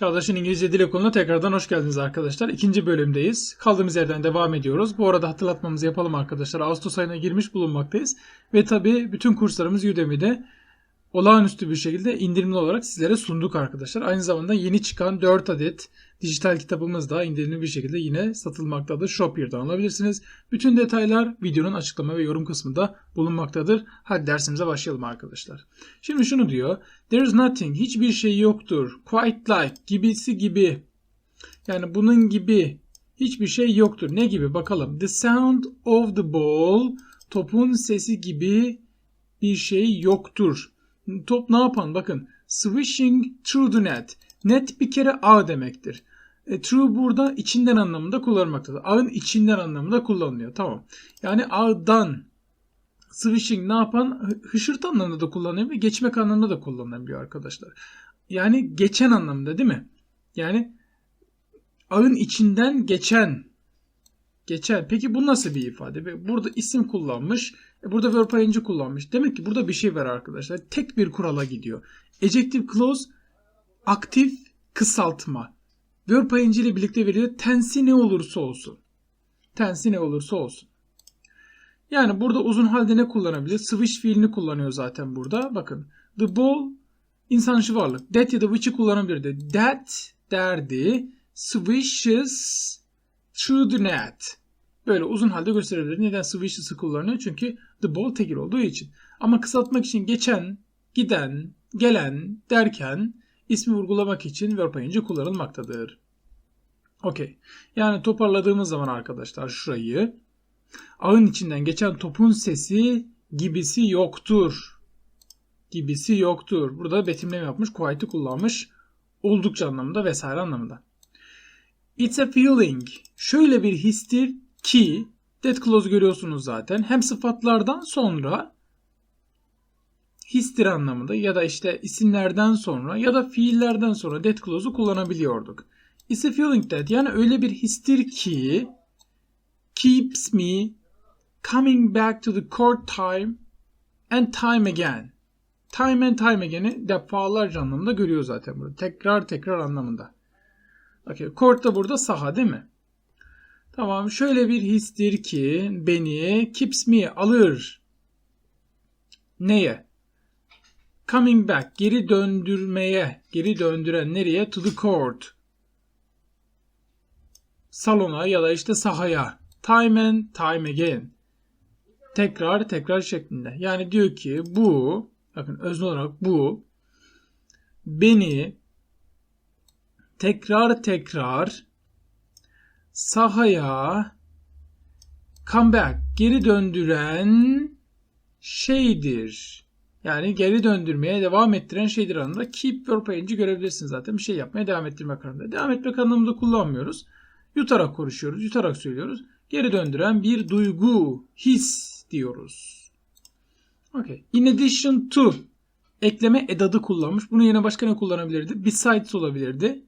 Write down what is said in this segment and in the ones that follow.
Çağdaş'ın İngilizce Dil Okulu'na tekrardan hoş geldiniz arkadaşlar. İkinci bölümdeyiz. Kaldığımız yerden devam ediyoruz. Bu arada hatırlatmamızı yapalım arkadaşlar. Ağustos ayına girmiş bulunmaktayız. Ve tabii bütün kurslarımız Udemy'de olağanüstü bir şekilde indirimli olarak sizlere sunduk arkadaşlar. Aynı zamanda yeni çıkan 4 adet dijital kitabımız da indirimli bir şekilde yine satılmaktadır. Shopier'dan alabilirsiniz. Bütün detaylar videonun açıklama ve yorum kısmında bulunmaktadır. Hadi dersimize başlayalım arkadaşlar. Şimdi şunu diyor. There is nothing. Hiçbir şey yoktur. Quite like. Gibisi gibi. Yani bunun gibi hiçbir şey yoktur. Ne gibi? Bakalım. The sound of the ball. Topun sesi gibi bir şey yoktur. Top ne yapan? Bakın. Swishing through the net. Net bir kere ağ demektir. E, true burada içinden anlamında kullanılmaktadır. Ağın içinden anlamında kullanılıyor. Tamam. Yani ağdan swishing ne yapan? Hı- Hışırt anlamında da kullanılıyor ve geçmek anlamında da kullanılabiliyor arkadaşlar. Yani geçen anlamda değil mi? Yani ağın içinden geçen geçen. Peki bu nasıl bir ifade? Burada isim kullanmış. e, Burada verb ing'i kullanmış. Demek ki burada bir şey var arkadaşlar. Tek bir kurala gidiyor. Adjective clause aktif kısaltma. Verb ing ile birlikte veriyor. Tensi ne olursa olsun. Tensi ne olursa olsun. Yani burada uzun halde ne kullanabilir? Switch fiilini kullanıyor zaten burada. Bakın. The ball insan dışı varlık. That ya da which'i kullanabilirdi. That derdi. Swishes through the net. Böyle uzun halde gösterebilir. Neden swishes'ı kullanıyor? Çünkü the ball tekil olduğu için. Ama kısaltmak için geçen, giden, gelen derken ismi vurgulamak için verb ing'i kullanılmaktadır. Okey. Yani toparladığımız zaman arkadaşlar şurayı ağın içinden geçen topun sesi gibisi yoktur. Gibisi yoktur. Burada betimleme yapmış. Quite'ı kullanmış. Oldukça anlamında vesaire anlamında. It's a feeling. Şöyle bir histir ki that clause görüyorsunuz zaten. Hem sıfatlardan sonra histir anlamında ya da işte isimlerden sonra ya da fiillerden sonra that clause'u kullanabiliyorduk. It's a feeling that yani öyle bir histir ki keeps me coming back to the court time and time again. Time and time again'i defalarca anlamında görüyor zaten burada. Tekrar tekrar anlamında. Okay. Court da burada saha değil mi? Tamam şöyle bir histir ki beni keeps me alır. Neye? Coming back geri döndürmeye geri döndüren nereye? To the court. Salona ya da işte sahaya. Time and time again. Tekrar tekrar şeklinde. Yani diyor ki bu bakın özne olarak bu beni tekrar tekrar sahaya comeback geri döndüren şeydir. Yani geri döndürmeye devam ettiren şeydir anlamında. Keep verb ing'i görebilirsiniz zaten. Bir şey yapmaya devam ettirmek anlamında. Devam etmek anlamında kullanmıyoruz. Yutarak konuşuyoruz, yutarak söylüyoruz. Geri döndüren bir duygu, his diyoruz. Okay. In addition to ekleme edadı kullanmış. Bunu yerine başka ne kullanabilirdi? Besides olabilirdi.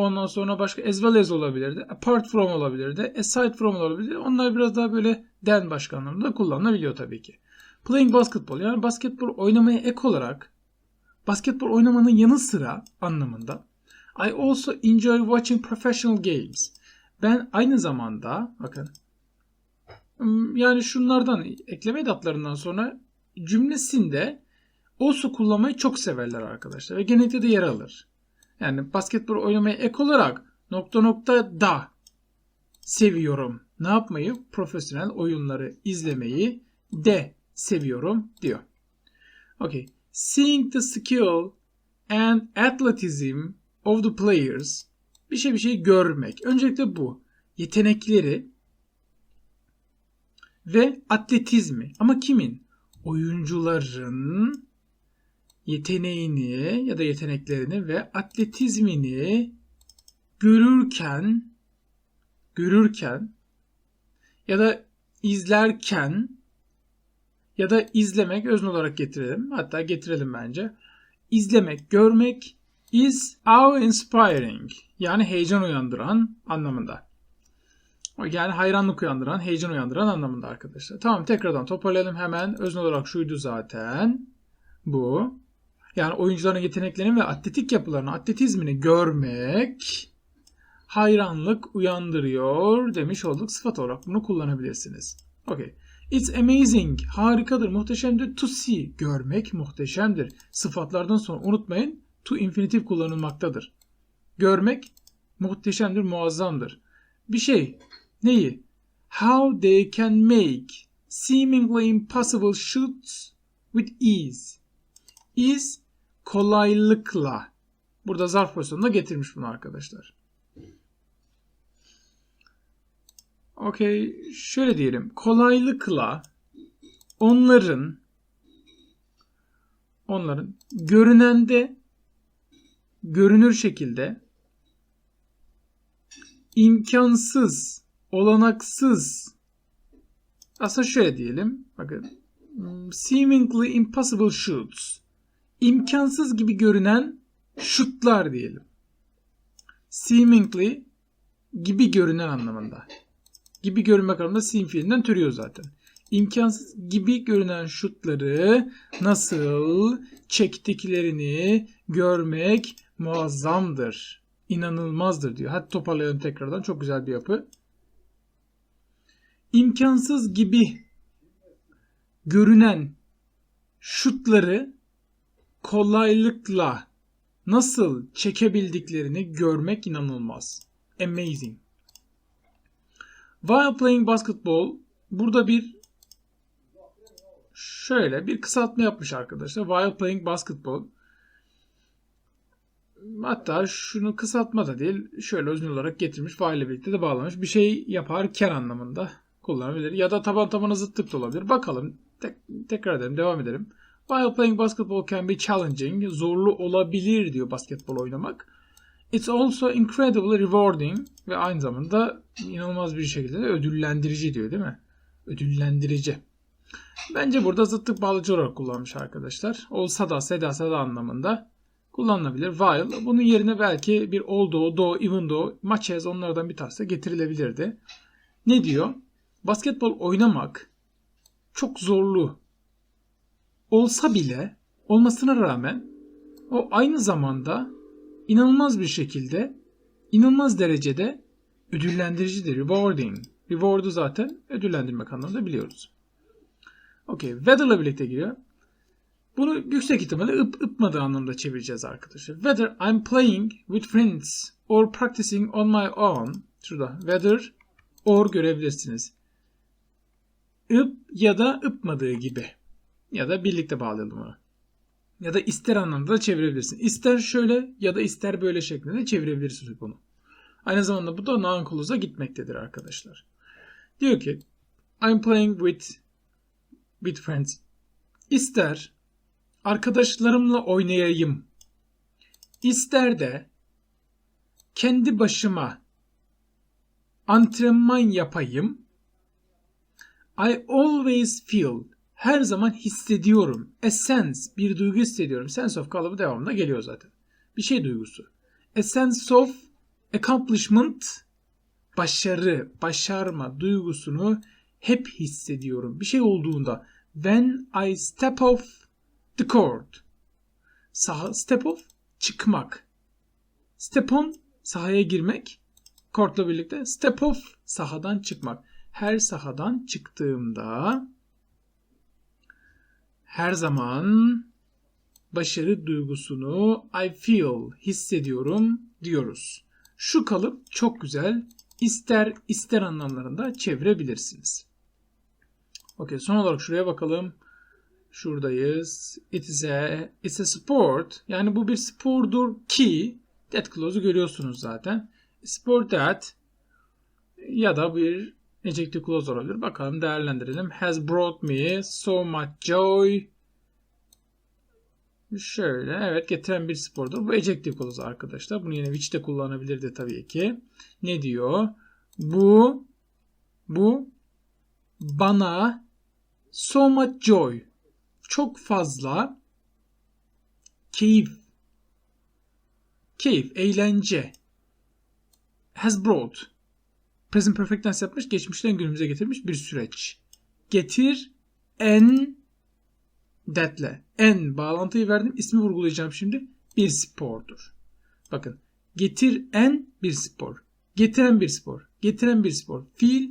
Ondan sonra başka as well as olabilirdi. Apart from olabilirdi. Aside from olabilirdi. Onlar biraz daha böyle den başka anlamda kullanılabiliyor tabii ki. Playing basketball yani basketbol oynamaya ek olarak basketbol oynamanın yanı sıra anlamında I also enjoy watching professional games. Ben aynı zamanda bakın hmm, yani şunlardan ekleme edatlarından sonra cümlesinde also kullanmayı çok severler arkadaşlar ve genellikle de yer alır. Yani basketbol oynamaya ek olarak nokta nokta da seviyorum. Ne yapmayı? Profesyonel oyunları izlemeyi de seviyorum diyor. Okay. Seeing the skill and athleticism of the players. Bir şey bir şey görmek. Öncelikle bu. Yetenekleri ve atletizmi. Ama kimin? Oyuncuların yeteneğini ya da yeteneklerini ve atletizmini görürken görürken ya da izlerken ya da izlemek özne olarak getirelim. Hatta getirelim bence. İzlemek, görmek is awe inspiring yani heyecan uyandıran anlamında. Yani hayranlık uyandıran, heyecan uyandıran anlamında arkadaşlar. Tamam tekrardan toparlayalım hemen. Özne olarak şuydu zaten. Bu. Yani oyuncuların yeteneklerini ve atletik yapılarını, atletizmini görmek hayranlık uyandırıyor demiş olduk. Sıfat olarak bunu kullanabilirsiniz. Okay. It's amazing. Harikadır, muhteşemdir. To see. Görmek muhteşemdir. Sıfatlardan sonra unutmayın to infinitif kullanılmaktadır. Görmek muhteşemdir, muazzamdır. Bir şey. Neyi? How they can make seemingly impossible shoots with ease. Ease kolaylıkla. Burada zarf pozisyonunda getirmiş bunu arkadaşlar. Okey. Şöyle diyelim. Kolaylıkla onların onların görünende görünür şekilde imkansız, olanaksız aslında şöyle diyelim. Bakın. Seemingly impossible shoots. İmkansız gibi görünen şutlar diyelim. Seemingly gibi görünen anlamında. Gibi görünmek anlamında seem fiilinden türüyor zaten. İmkansız gibi görünen şutları nasıl çektiklerini görmek muazzamdır. İnanılmazdır diyor. Hadi toparlayalım tekrardan. Çok güzel bir yapı. İmkansız gibi görünen şutları kolaylıkla nasıl çekebildiklerini görmek inanılmaz. Amazing. While playing basketball burada bir şöyle bir kısaltma yapmış arkadaşlar. While playing basketball hatta şunu kısaltma da değil şöyle özne olarak getirmiş while ile birlikte de bağlamış. Bir şey yaparken anlamında kullanabilir. Ya da taban tabana zıtlık da olabilir. Bakalım. Tek, tekrar edelim. Devam edelim. While playing basketball can be challenging. Zorlu olabilir diyor basketbol oynamak. It's also incredibly rewarding ve aynı zamanda inanılmaz bir şekilde de ödüllendirici diyor değil mi? Ödüllendirici. Bence burada zıtlık bağlıcı olarak kullanmış arkadaşlar. Olsa da sedasa da anlamında kullanılabilir. While bunun yerine belki bir although, though, even though, much as onlardan bir tanesi getirilebilirdi. Ne diyor? Basketbol oynamak çok zorlu olsa bile olmasına rağmen o aynı zamanda inanılmaz bir şekilde inanılmaz derecede ödüllendiricidir. Rewarding. Reward'u zaten ödüllendirmek anlamında biliyoruz. Okey. Whether'la birlikte giriyor. Bunu yüksek ihtimalle ıp ıpmadığı anlamda çevireceğiz arkadaşlar. Whether I'm playing with friends or practicing on my own. Şurada whether or görebilirsiniz. ıp ya da ıpmadığı gibi. Ya da birlikte bağlayalım onu. Ya da ister anlamda da çevirebilirsin. İster şöyle ya da ister böyle şeklinde çevirebilirsiniz bunu. Aynı zamanda bu da non-clause'a gitmektedir arkadaşlar. Diyor ki I'm playing with with friends. İster arkadaşlarımla oynayayım. İster de kendi başıma antrenman yapayım. I always feel her zaman hissediyorum. A sense, bir duygu hissediyorum. Sense of kalıbı devamında geliyor zaten. Bir şey duygusu. A sense of accomplishment, başarı, başarma duygusunu hep hissediyorum. Bir şey olduğunda when I step off the court. Saha, step off, çıkmak. Step on, sahaya girmek. Court'la birlikte. Step off, sahadan çıkmak. Her sahadan çıktığımda her zaman başarı duygusunu I feel hissediyorum diyoruz. Şu kalıp çok güzel. İster ister anlamlarında çevirebilirsiniz. Okey son olarak şuraya bakalım. Şuradayız. It is a, it's a sport. Yani bu bir spordur ki that clause'u görüyorsunuz zaten. Sport that ya da bir Adjective clause olabilir. Bakalım değerlendirelim. Has brought me so much joy. Şöyle evet getiren bir spordur. Bu adjective clause arkadaşlar. Bunu yine which de kullanabilirdi tabii ki. Ne diyor? Bu bu bana so much joy çok fazla keyif keyif, eğlence has brought present perfect tense yapmış, geçmişten günümüze getirmiş bir süreç. Getir en that'le. En bağlantıyı verdim. ismi vurgulayacağım şimdi. Bir spordur. Bakın. Getir en bir spor. Getiren bir spor. Getiren bir spor. Fiil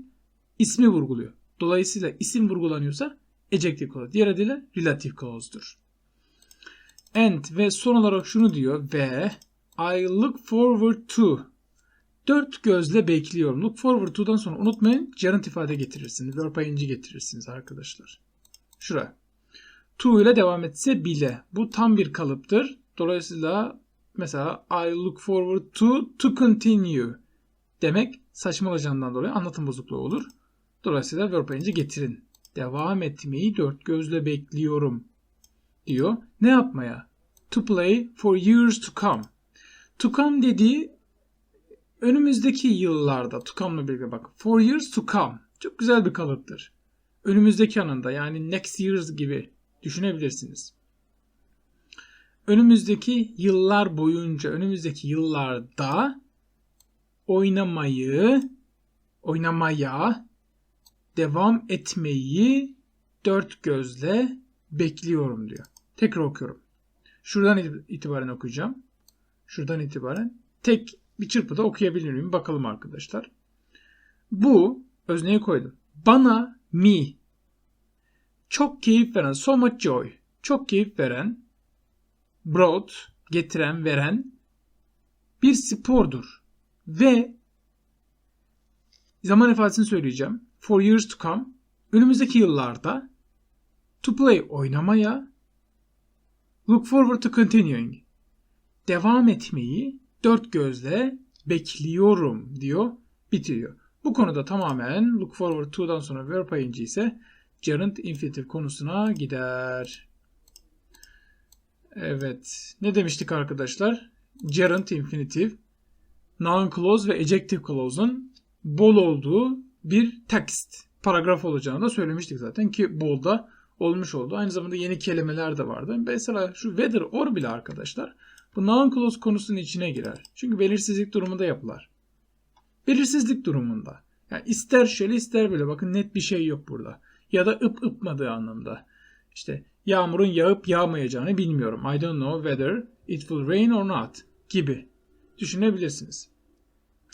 ismi vurguluyor. Dolayısıyla isim vurgulanıyorsa ejective clause. Diğer adıyla relative clause'dur. And ve son olarak şunu diyor ve I look forward to dört gözle bekliyorum. Look forward to'dan sonra unutmayın gerund ifade getirirsiniz. Verb ing getirirsiniz arkadaşlar. Şura. To ile devam etse bile. Bu tam bir kalıptır. Dolayısıyla mesela I look forward to to continue demek saçmalayacağından dolayı anlatım bozukluğu olur. Dolayısıyla verb ing'i getirin. Devam etmeyi dört gözle bekliyorum diyor. Ne yapmaya? To play for years to come. To come dediği önümüzdeki yıllarda to come'la birlikte bak. For years to come. Çok güzel bir kalıptır. Önümüzdeki anında yani next years gibi düşünebilirsiniz. Önümüzdeki yıllar boyunca, önümüzdeki yıllarda oynamayı, oynamaya devam etmeyi dört gözle bekliyorum diyor. Tekrar okuyorum. Şuradan itibaren okuyacağım. Şuradan itibaren tek bir çırpıda okuyabilir miyim? Bakalım arkadaşlar. Bu özneyi koydum. Bana me çok keyif veren so much joy çok keyif veren brought getiren veren bir spordur. Ve zaman ifadesini söyleyeceğim. For years to come önümüzdeki yıllarda to play oynamaya look forward to continuing devam etmeyi dört gözle bekliyorum diyor bitiriyor. Bu konuda tamamen look forward to'dan sonra verb ing ise gerund infinitive konusuna gider. Evet. Ne demiştik arkadaşlar? Gerund infinitive noun clause ve adjective clause'un bol olduğu bir text, paragraf olacağını da söylemiştik zaten ki bol da olmuş oldu. Aynı zamanda yeni kelimeler de vardı. Mesela şu whether or bile arkadaşlar bu noun clause konusunun içine girer. Çünkü belirsizlik durumunda yapılar. Belirsizlik durumunda. Yani ister şöyle ister böyle. Bakın net bir şey yok burada. Ya da ıp ıpmadığı anlamda. İşte yağmurun yağıp yağmayacağını bilmiyorum. I don't know whether it will rain or not gibi düşünebilirsiniz.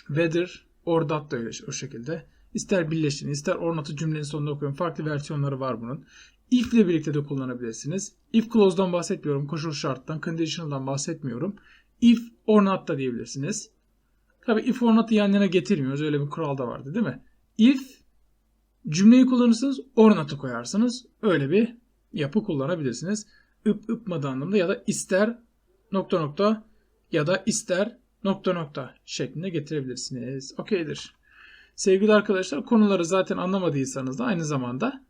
Whether or that da öyle o şekilde. İster birleştirin, ister or not'u cümlenin sonunda okuyun. Farklı versiyonları var bunun. If ile birlikte de kullanabilirsiniz. If clause'dan bahsetmiyorum. Koşul şarttan, conditional'dan bahsetmiyorum. If or not da diyebilirsiniz. Tabi if or not'ı yan yana getirmiyoruz. Öyle bir kural da vardı değil mi? If cümleyi kullanırsınız, or not'u koyarsınız. Öyle bir yapı kullanabilirsiniz. Ip ıpmadı anlamda ya da ister nokta nokta ya da ister nokta nokta şeklinde getirebilirsiniz. Okeydir. Sevgili arkadaşlar konuları zaten anlamadıysanız da aynı zamanda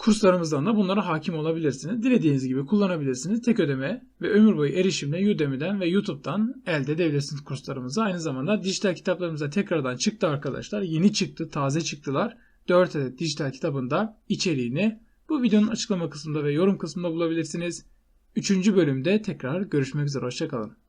kurslarımızdan da bunlara hakim olabilirsiniz. Dilediğiniz gibi kullanabilirsiniz. Tek ödeme ve ömür boyu erişimle Udemy'den ve YouTube'dan elde edebilirsiniz kurslarımızı. Aynı zamanda dijital kitaplarımıza tekrardan çıktı arkadaşlar. Yeni çıktı, taze çıktılar. 4 adet dijital kitabında içeriğini bu videonun açıklama kısmında ve yorum kısmında bulabilirsiniz. 3. bölümde tekrar görüşmek üzere. Hoşçakalın.